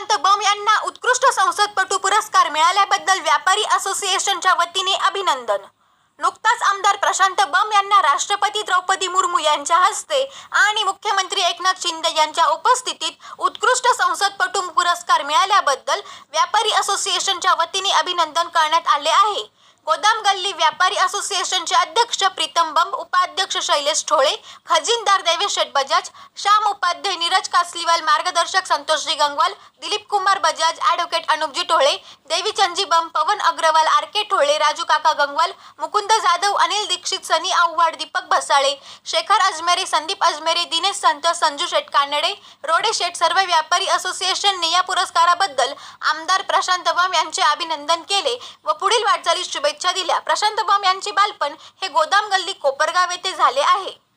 सुशांत बम यांना उत्कृष्ट संसदपटू पुरस्कार मिळाल्याबद्दल व्यापारी असोसिएशनच्या वतीने अभिनंदन. नुकताच आमदार प्रशांत बम यांना राष्ट्रपती द्रौपदी मुर्मू यांच्या हस्ते आणि मुख्यमंत्री एकनाथ शिंदे यांच्या उपस्थितीत उत्कृष्ट संसदपटू पुरस्कार मिळाल्याबद्दल व्यापारी असोसिएशनच्या वतीने अभिनंदन करण्यात आले आहे. गल्ली व्यापारी असोसिएशनचे अध्यक्ष प्रीतम बंब उपाध्यक्ष शैलेश ठोळे खजिनदार देवेश शेठ बजाज श्याम उपाध्याय नीरज कासलीवाल मार्गदर्शक Santoshji Gangwal Dilip Kumar Bajaj advocate Anupji Tole Devichandji Bamb Pawan Agarwal R K Thole Raju काका गंगवाल मुकुंद जाधव अनिल दीक्षित सनी आव्हाड दीपक भसाळे शेखर अजमेरे संदीप अजमेरे दिनेश संत संजू शेठ कानडे रोडे शेठ सर्व व्यापारी असोसिएशनने या पुरस्काराबद्दल आमदार प्रशांत बम यांचे अभिनंदन केले व पुढील वाटचालीस शुभेच्छा दिल्या. प्रशांत बम यांचे बालपण हे गोदाम गल्ली कोपरगाव येथे झाले आहे.